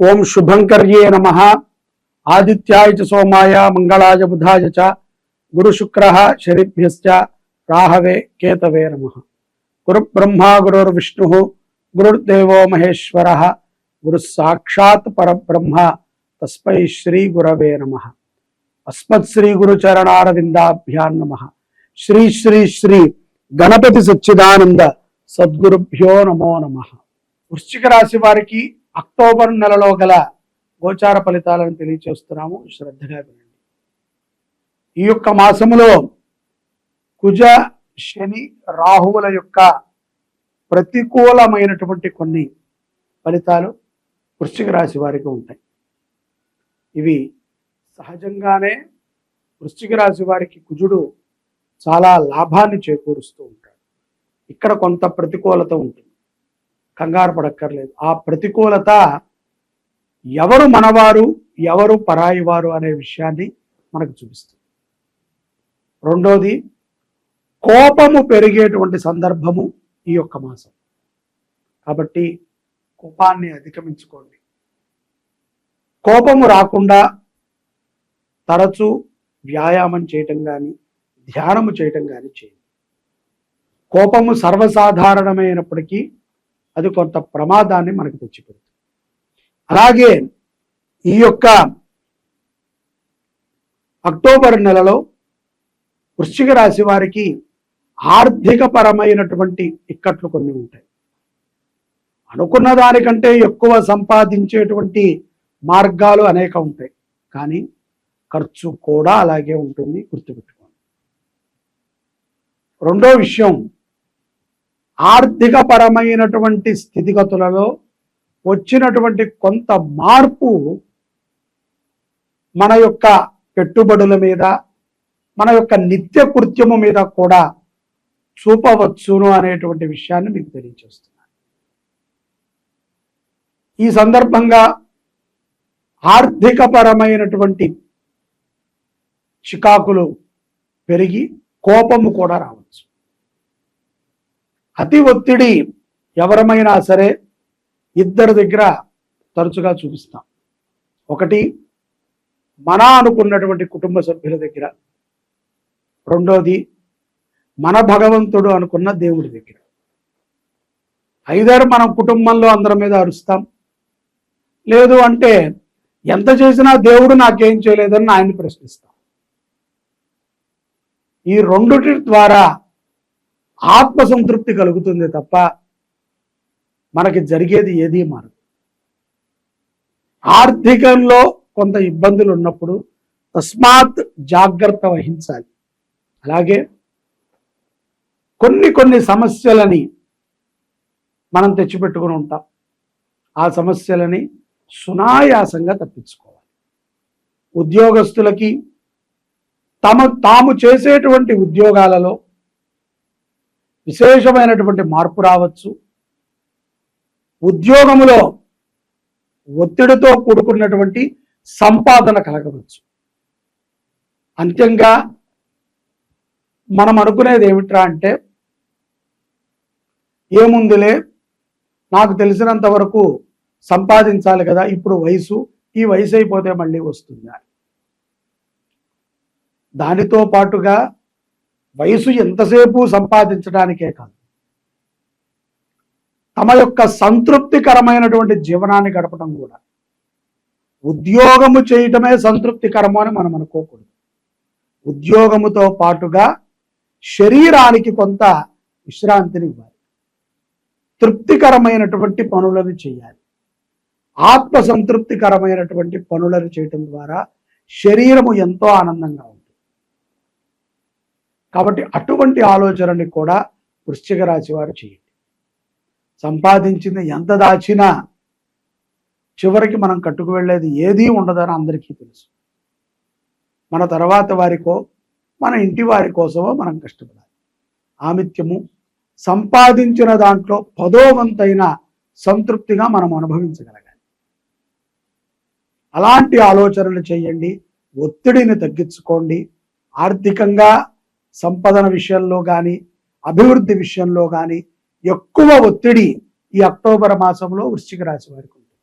ఓం శుభంకర్యే నమ ఆదిత్యాయ చ సోమాయ మంగళాయ బుధాయ చ గురు శుక్ర శనిభ్యశ్చ రాహవే కేతవే నమ గురు బ్రహ్మ గురుర్విష్ణు గురుర్దేవో మహేశ్వర గురు సాక్షాత్ పరబ్రహ్మ తస్మై శ్రీ గురవే నమ అస్మత్ శ్రీ గురు చరణారవిందాభ్యాన్ నమ శ్రీ శ్రీ శ్రీ గణపతి సచ్చిదానంద సద్గురుభ్యో నమో నమ వృశ్చిక రాశి వారికి అక్టోబర్ నెలలో గల గోచార ఫలితాలను తెలియచేస్తున్నాము. శ్రద్ధగా వినండి. ఈ యొక్క మాసములో కుజ శని రాహువుల యొక్క ప్రతికూలమైనటువంటి కొన్ని ఫలితాలు వృశ్చిక రాశి వారికి ఉంటాయి. ఇవి సహజంగానే వృశ్చిక రాశి వారికి కుజుడు చాలా లాభాన్ని చేకూరుస్తూ ఉంటాడు. ఇక్కడ కొంత ప్రతికూలత ఉంటుంది. కంగారు పడక్కర్లేదు. ఆ ప్రతికూలత ఎవరు మనవారు ఎవరు పరాయి వారు అనే విషయాన్ని మనకు చూపిస్తుంది. రెండోది కోపము పెరిగేటువంటి సందర్భము ఈ యొక్క మాసం. కాబట్టి కోపాన్ని అధిగమించుకోండి. కోపము రాకుండా తరచూ వ్యాయామం చేయటం కానీ ధ్యానము చేయటం కానీ చేయండి. కోపము సర్వసాధారణమైనప్పటికీ అది కొంత ప్రమాదాన్ని మనకు తెచ్చిపెడుతుంది. అలాగే ఈ యొక్క అక్టోబర్ నెలలో వృశ్చిక రాశి వారికి ఆర్థిక పరమైనటువంటి ఇక్కట్లు కొన్ని ఉంటాయి. అనుకున్న దానికంటే ఎక్కువ సంపాదించేటువంటి మార్గాలు అనేక ఉంటాయి. కానీ ఖర్చు కూడా అలాగే ఉంటుంది గుర్తుపెట్టుకోండి. రెండో విషయం ఆర్థిక పరమైనటువంటి స్థితిగతులలో వచ్చినటువంటి కొంత మార్పు మన యొక్క పెట్టుబడుల మీద మన యొక్క నిత్య కృత్యము మీద కూడా చూపవచ్చును అనేటువంటి విషయాన్ని మీకు తెలియజేస్తున్నాను. ఈ సందర్భంగా ఆర్థికపరమైనటువంటి చికాకులు పెరిగి కోపము కూడా రావచ్చు అతి ఒత్తిడి ఎవరమైనా సరే ఇద్దరి దగ్గర తరచుగా చూపిస్తాం. ఒకటి మన అనుకున్నటువంటి కుటుంబ సభ్యుల దగ్గర. రెండోది మన భగవంతుడు అనుకున్న దేవుడి దగ్గర. ఐదారు మనం కుటుంబంలో అందరి మీద అరుస్తాం. లేదు అంటే ఎంత చేసినా దేవుడు నాకేం చేయలేదని ఆయన్ని ప్రశ్నిస్తాం. ఈ రెండుటి ద్వారా ఆత్మ సంతృప్తి కలుగుతుంది తప్ప మనకి జరిగేది ఏదీ మారదు. ఆర్థికంలో కొంత ఇబ్బందులు ఉన్నప్పుడు తస్మాత్ జాగ్రత్త వహించాలి. అలాగే కొన్ని కొన్ని సమస్యలని మనం తెచ్చిపెట్టుకుని ఉంటాం. ఆ సమస్యలని సునాయాసంగా తప్పించుకోవాలి. ఉద్యోగస్తులకి తమ తాము చేసేటువంటి ఉద్యోగాలలో విశేషమైనటువంటి మార్పు రావచ్చు. ఉద్యోగములో ఒత్తిడితో కూడుకున్నటువంటి సంపాదన కలగవచ్చు. అంత్యంగా మనం అనుకునేది ఏమిట్రా అంటే ఏముందిలే నాకు తెలిసినంత వరకు సంపాదించాలి కదా ఇప్పుడు వయసు ఈ వయసు అయిపోతే మళ్ళీ వస్తుంది దానితో పాటుగా వయసు ఎంతసేపు సంపాదించడానికే కాదు. తమ యొక్క సంతృప్తికరమైనటువంటి జీవనాన్ని గడపడం కూడా. ఉద్యోగము చేయటమే సంతృప్తికరము అని మనం అనుకోకూడదు. ఉద్యోగముతో పాటుగా శరీరానికి కొంత విశ్రాంతిని ఇవ్వాలి. తృప్తికరమైనటువంటి పనులను చేయాలి. ఆత్మ సంతృప్తికరమైనటువంటి పనులను చేయటం ద్వారా శరీరము ఎంతో ఆనందంగా కాబట్టి అటువంటి ఆలోచనని కూడా వృశ్చిక రాశి వారు చేయండి. సంపాదించింది ఎంత దాచినా చివరికి మనం కట్టుకు వెళ్ళేది ఏదీ ఉండదని అందరికీ తెలుసు. మన తర్వాత వారికో మన ఇంటి వారి కోసమో మనం కష్టపడాలి. ఆమిత్యము సంపాదించిన దాంట్లో పదో వంతైన సంతృప్తిగా మనం అనుభవించగలగాలి. అలాంటి ఆలోచనలు చేయండి ఒత్తిడిని తగ్గించుకోండి ఆర్థికంగా సంపదన విషయంలో కానీ అభివృద్ధి విషయంలో కానీ ఎక్కువ ఒత్తిడి ఈ అక్టోబర్ మాసంలో వృశ్చిక రాశి వారికి ఉంటుంది.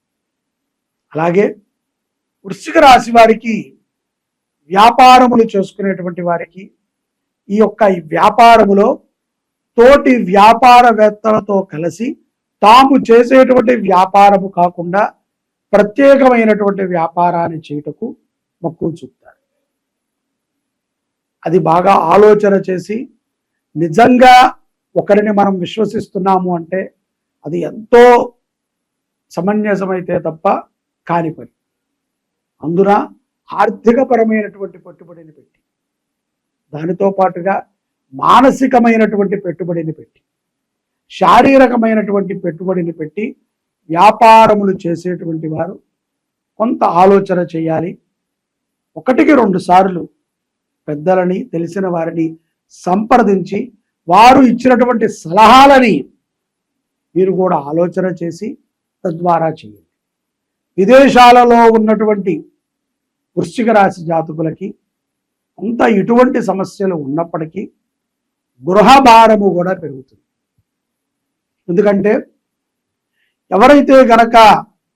అలాగే వృశ్చిక రాశి వారికి వ్యాపారములు చేసుకునేటువంటి వారికి ఈ యొక్క ఈ వ్యాపారములో తోటి వ్యాపారవేత్తలతో కలిసి తాము చేసేటువంటి వ్యాపారము కాకుండా ప్రత్యేకమైనటువంటి వ్యాపారాన్ని చేయుటకు మక్కువ చూపుతారు. అది బాగా ఆలోచన చేసి నిజంగా ఒకరిని మనం విశ్వసిస్తున్నాము అంటే అది ఎంతో సమంజసమైతే తప్ప కాని పని. అందున ఆర్థికపరమైనటువంటి పెట్టుబడిని పెట్టి దానితో పాటుగా మానసికమైనటువంటి పెట్టుబడిని పెట్టి శారీరకమైనటువంటి పెట్టుబడిని పెట్టి వ్యాపారములు చేసేటువంటి వారు కొంత ఆలోచన చేయాలి. ఒకటికి రెండు సార్లు పెద్దలని తెలిసిన వారిని సంప్రదించి వారు ఇచ్చినటువంటి సలహాలని మీరు కూడా ఆలోచన చేసి తద్వారా చేయండి. విదేశాలలో ఉన్నటువంటి వృశ్చిక రాశి జాతకులకి అంత ఇటువంటి సమస్యలు ఉన్నప్పటికీ గృహభారము కూడా పెరుగుతుంది. ఎందుకంటే ఎవరైతే గనక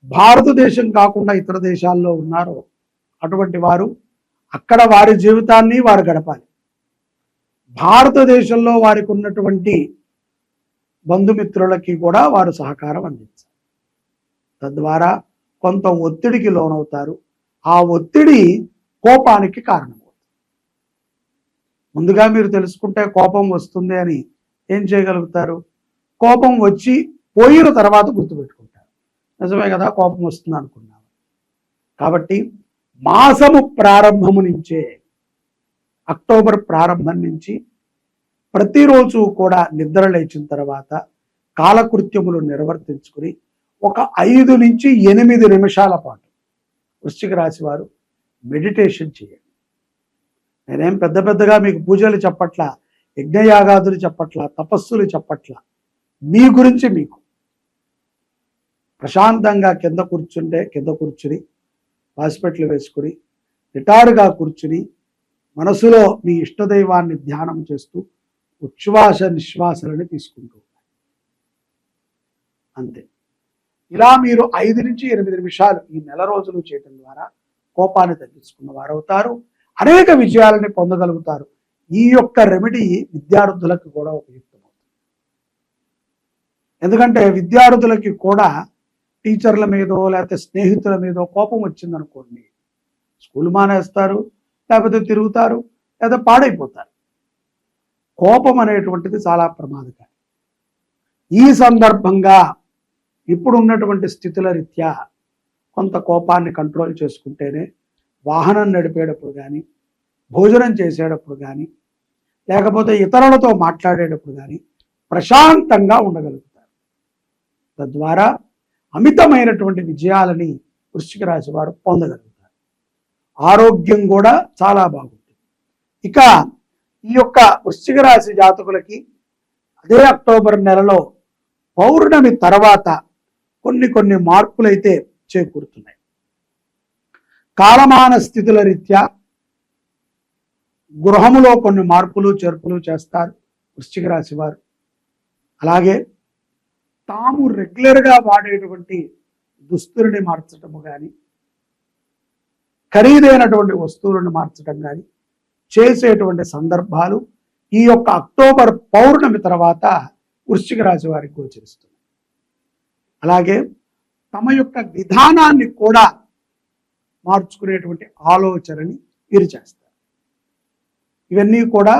భారతదేశం కాకుండా ఇతర దేశాల్లో ఉన్నారో అటువంటి వారు అక్కడ వారి జీవితాన్ని వారు గడపాలి. భారతదేశంలో వారికి ఉన్నటువంటి బంధుమిత్రులకి కూడా వారు సహకారం అందించాలి. తద్వారా కొంత ఒత్తిడికి లోనవుతారు. ఆ ఒత్తిడి కోపానికి కారణమవుతుంది. ముందుగా మీరు తెలుసుకుంటే కోపం వస్తుంది అని ఏం చేయగలుగుతారు? కోపం వచ్చి పోయిన తర్వాత గుర్తుపెట్టుకుంటారు. నిజమే కదా కోపం వస్తుంది అనుకున్నాను. కాబట్టి మాసము ప్రారంభము నుంచే అక్టోబర్ ప్రారంభం నుంచి ప్రతిరోజు కూడా నిద్ర లేచిన తర్వాత కాలకృత్యములు నిర్వర్తించుకుని ఒక ఐదు నుంచి ఎనిమిది నిమిషాల పాటు వృశ్చిక రాశి వారు మెడిటేషన్ చేయండి. నేనేం పెద్ద పెద్దగా మీకు పూజలు చెప్పట్ల యజ్ఞయాగాదులు చెప్పట్ల తపస్సులు చెప్పట్ల మీ గురించి మీకు ప్రశాంతంగా కింద కూర్చుంటే కింద కూర్చుని హాస్పిటల్ వేసుకుని రిటైర్గా కూర్చుని మనసులో మీ ఇష్టదైవాన్ని ధ్యానం చేస్తూ ఉచ్ఛ్వాస నిశ్వాసాలని తీసుకుంటూ అంతే. ఇలా మీరు ఐదు నుంచి ఎనిమిది నిమిషాలు ఈ నెల రోజులు చేయటం ద్వారా కోపాన్ని తగ్గించుకున్న వారు అవుతారు అనేక విజయాలని పొందగలుగుతారు. ఈ యొక్క రెమెడీ విద్యార్థులకు కూడా ఉపయుక్తమవుతుంది. ఎందుకంటే విద్యార్థులకి కూడా టీచర్ల మీదో లేకపోతే స్నేహితుల మీదో కోపం వచ్చిందనుకోండి స్కూల్ మానేస్తారు లేకపోతే తిరుగుతారు లేదా పాడైపోతారు. కోపం అనేటువంటిది చాలా ప్రమాదకరం. ఈ సందర్భంగా ఇప్పుడు ఉన్నటువంటి స్థితుల రీత్యా కొంత కోపాన్ని కంట్రోల్ చేసుకుంటేనే వాహనం నడిపేటప్పుడు కానీ భోజనం చేసేటప్పుడు కానీ లేకపోతే ఇతరులతో మాట్లాడేటప్పుడు కానీ ప్రశాంతంగా ఉండగలుగుతారు. తద్వారా అమితమైనటువంటి విజయాలని వృశ్చిక రాశి వారు పొందగలుగుతారు. ఆరోగ్యం కూడా చాలా బాగుంటుంది. ఇక ఈ యొక్క వృశ్చిక రాశి జాతకులకి అదే అక్టోబర్ నెలలో పౌర్ణమి తర్వాత కొన్ని కొన్ని మార్పులైతే చేకూరుతున్నాయి. కాలమాన స్థితుల రీత్యా గృహములో కొన్ని మార్పులు చేర్పులు చేస్తారు వృశ్చిక రాశి వారు. అలాగే తాము రెగ్యులర్గా వాడేటువంటి దుస్తుల్ని మార్చటము కానీ ఖరీదైనటువంటి వస్తువులను మార్చడం కానీ చేసేటువంటి సందర్భాలు ఈ యొక్క అక్టోబర్ పౌర్ణమి తర్వాత వృశ్చిక రాశి వారికి గోచరిస్తుంది అలాగే తమ యొక్క విధానాన్ని కూడా మార్చుకునేటువంటి ఆలోచనని వీరు చేస్తారు. ఇవన్నీ కూడా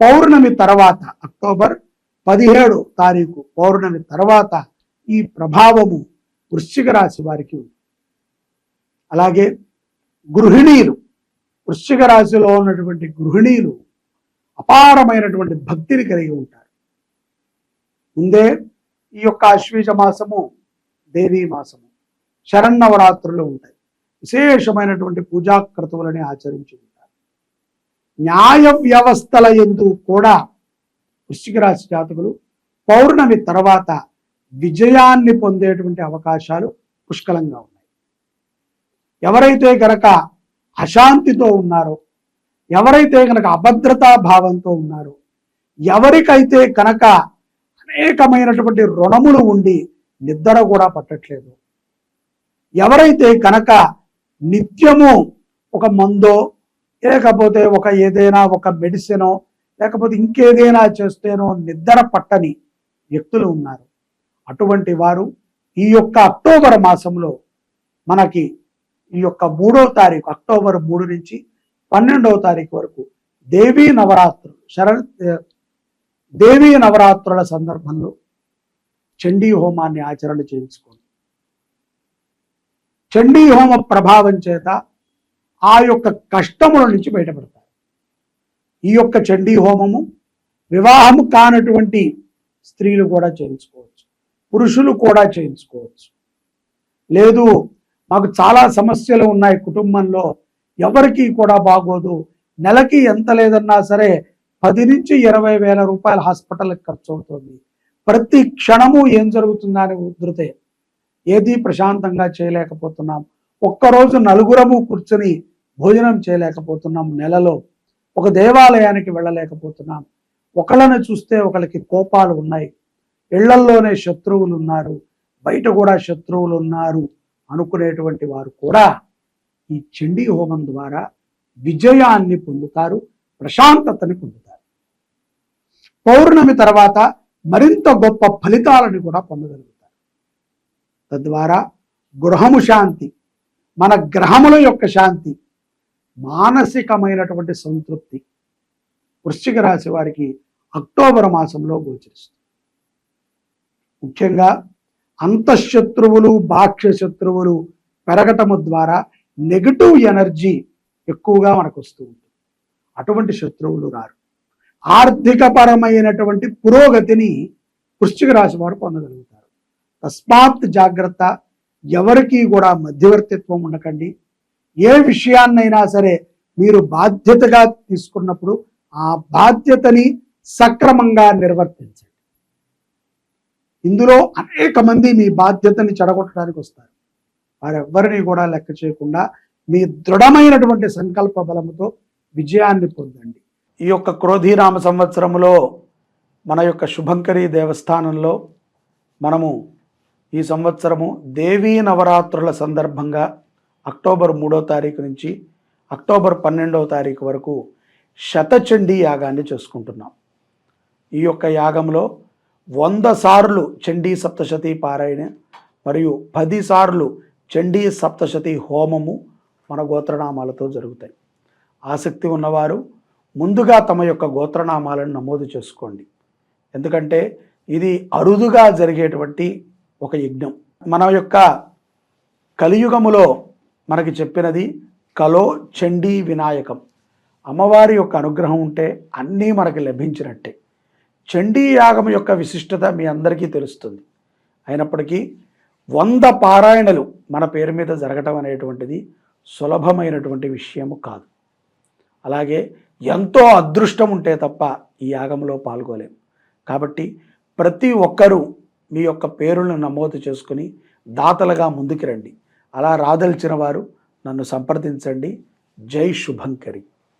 పౌర్ణమి తర్వాత అక్టోబర్ పదిహేడు తారీఖు పౌర్ణమి తర్వాత ఈ ప్రభావము వృశ్చిక రాశి వారికి ఉంది. అలాగే గృహిణీలు వృశ్చిక రాశిలో ఉన్నటువంటి గృహిణీలు అపారమైనటువంటి భక్తిని కలిగి ఉంటారు. ముందే ఈ యొక్క అశ్వీజ మాసము దేవీ మాసము శరన్నవరాత్రులు ఉంటాయి. విశేషమైనటువంటి పూజాక్రతువులని ఆచరించి ఉంటారు. న్యాయ వ్యవస్థల ఎందు కూడా వృశ్చిక రాశి జాతకులు పౌర్ణమి తర్వాత విజయాన్ని పొందేటువంటి అవకాశాలు పుష్కలంగా ఉన్నాయి. ఎవరైతే గనక అశాంతితో ఉన్నారో ఎవరైతే కనుక అభద్రతా భావంతో ఉన్నారో ఎవరికైతే కనుక అనేకమైనటువంటి రుణములు ఉండి నిద్ర కూడా పట్టట్లేదు ఎవరైతే కనుక నిత్యము ఒక మందో లేకపోతే ఒక ఏదైనా ఒక మెడిసినో లేకపోతే ఇంకేదైనా చేస్తేనో నిద్ర పట్టని వ్యక్తులు ఉన్నారు. అటువంటి వారు ఈ యొక్క అక్టోబర్ మాసంలో మనకి ఈ యొక్క మూడో తారీఖు అక్టోబర్ మూడు నుంచి పన్నెండవ తారీఖు వరకు దేవీ నవరాత్రులు శర దేవీ నవరాత్రుల సందర్భంలో చండీ హోమాన్ని ఆచరణ చేయించుకోండి. చండీ హోమ ప్రభావం చేత ఆ యొక్క కష్టముల నుంచి బయటపడతారు. ఈ యొక్క చండీ హోమము వివాహము కానటువంటి స్త్రీలు కూడా చేయించుకోవచ్చు. పురుషులు కూడా చేయించుకోవచ్చు. లేదు మాకు చాలా సమస్యలు ఉన్నాయి కుటుంబంలో. ఎవరికి కూడా బాగోదు. నెలకి ఎంత లేదన్నా సరే పది నుంచి ఇరవై వేల రూపాయల హాస్పిటల్కి ఖర్చు అవుతుంది. ప్రతి క్షణము ఏం జరుగుతుందా అని ఉధృతే ఏది ప్రశాంతంగా చేయలేకపోతున్నాం. ఒక్కరోజు నలుగురము కూర్చొని భోజనం చేయలేకపోతున్నాం నెలలో. ఒక దేవాలయానికి వెళ్ళలేకపోతున్నాం. ఒకళ్ళని చూస్తే ఒకళ్ళకి కోపాలు ఉన్నాయి. ఇళ్ళల్లోనే శత్రువులు ఉన్నారు బయట కూడా శత్రువులు ఉన్నారు అనుకునేటువంటి వారు కూడా ఈ చండీ హోమం ద్వారా విజయాన్ని పొందుతారు ప్రశాంతతని పొందుతారు. పౌర్ణమి తర్వాత మరింత గొప్ప ఫలితాలను కూడా పొందగలుగుతారు. తద్వారా గృహము శాంతి మన గ్రహముల యొక్క శాంతి మానసికమైనటువంటి సంతృప్తి వృశ్చిక రాశి వారికి అక్టోబర్ మాసంలో గోచరిస్తుంది. ముఖ్యంగా అంతఃశత్రువులు బాహ్య శత్రువులు పెరగటము ద్వారా నెగటివ్ ఎనర్జీ ఎక్కువగా మనకు వస్తూ ఉంటుంది. అటువంటి శత్రువులు రారు. ఆర్థికపరమైనటువంటి పురోగతిని వృశ్చిక రాశి వారు పొందగలుగుతారు. తస్మాత్ జాగ్రత్త ఎవరికీ కూడా మధ్యవర్తిత్వం ఉండకండి. ఏ విషయాన్నైనా సరే మీరు బాధ్యతగా తీసుకున్నప్పుడు ఆ బాధ్యతని సక్రమంగా నిర్వర్తించండి. ఇందులో అనేక మంది మీ బాధ్యతని చెడగొట్టడానికి వస్తారు. వారెవ్వరిని కూడా లెక్క చేయకుండా మీ దృఢమైనటువంటి సంకల్ప బలముతో విజయాన్ని పొందండి. ఈ యొక్క క్రోధీరామ సంవత్సరంలో మన యొక్క శుభంకరి దేవస్థానంలో మనము ఈ సంవత్సరము దేవీ నవరాత్రుల సందర్భంగా అక్టోబర్ మూడో తారీఖు నుంచి అక్టోబర్ పన్నెండవ తారీఖు వరకు శతచండీ యాగాన్ని చేసుకుంటున్నాం. ఈ యొక్క యాగంలో వంద సార్లు చండీ సప్తశతి పారాయణ మరియు పది సార్లు చండీ సప్తశతి హోమము మన గోత్రనామాలతో జరుగుతాయి. ఆసక్తి ఉన్నవారు ముందుగా తమ యొక్క గోత్రనామాలను నమోదు చేసుకోండి. ఎందుకంటే ఇది అరుదుగా జరిగేటువంటి ఒక యజ్ఞం. మన యొక్క కలియుగములో మనకి చెప్పినది కలో చండీ వినాయకం. అమ్మవారి యొక్క అనుగ్రహం ఉంటే అన్నీ మనకి లభించినట్టే. చండీ యాగం యొక్క విశిష్టత మీ అందరికీ తెలుస్తుంది. అయినప్పటికీ వంద పారాయణలు మన పేరు మీద జరగటం అనేటువంటిది సులభమైనటువంటి విషయము కాదు. అలాగే ఎంతో అదృష్టం ఉంటే తప్ప ఈ యాగంలో పాల్గొలేం. కాబట్టి ప్రతి ఒక్కరూ మీ యొక్క పేరులను నమోదు చేసుకుని దాతలుగా ముందుకు రండి. అలా రాదలిచిన వారు నన్ను సంప్రదించండి. జై శుభంకరి.